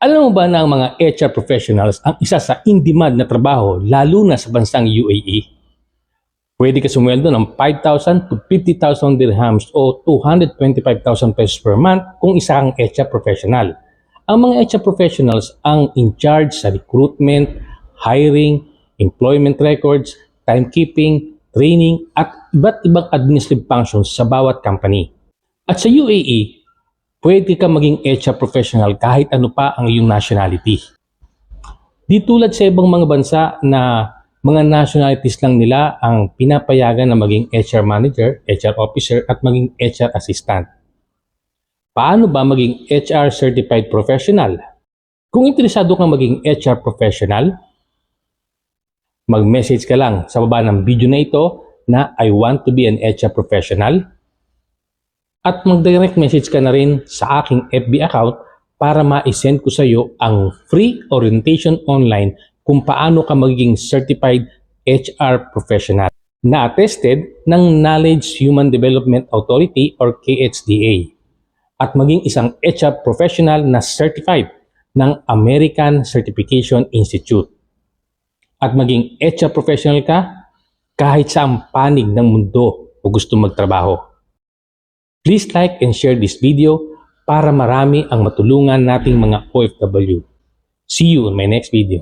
Alam mo ba na ang mga HR professionals ang isa sa in-demand na trabaho lalo na sa bansang UAE? Pwede ka sumweldo ng 5,000 to 50,000 dirhams o 225,000 pesos per month kung isa kang HR professional. Ang mga HR professionals ang in charge sa recruitment, hiring, employment records, timekeeping, training at iba't ibang administrative functions sa bawat company. At sa UAE, pwede ka maging HR professional kahit ano pa ang iyong nationality. Di tulad sa ibang mga bansa na mga nationalities lang nila ang pinapayagan na maging HR manager, HR officer at maging HR assistant. Paano ba maging HR certified professional? Kung interesado kang maging HR professional, mag-message ka lang sa baba ng video na ito na I want to be an HR professional at mag-direct message ka na rin sa aking FB account para ma-send ko sa iyo ang free orientation online kung paano ka magiging certified HR professional na attested ng Knowledge Human Development Authority or KHDA at maging isang HR professional na certified ng American Certification Institute. At maging HR professional ka kahit sa panig ng mundo o gusto magtrabaho. Please like and share this video para marami ang matulungan nating mga OFW. See you in my next video.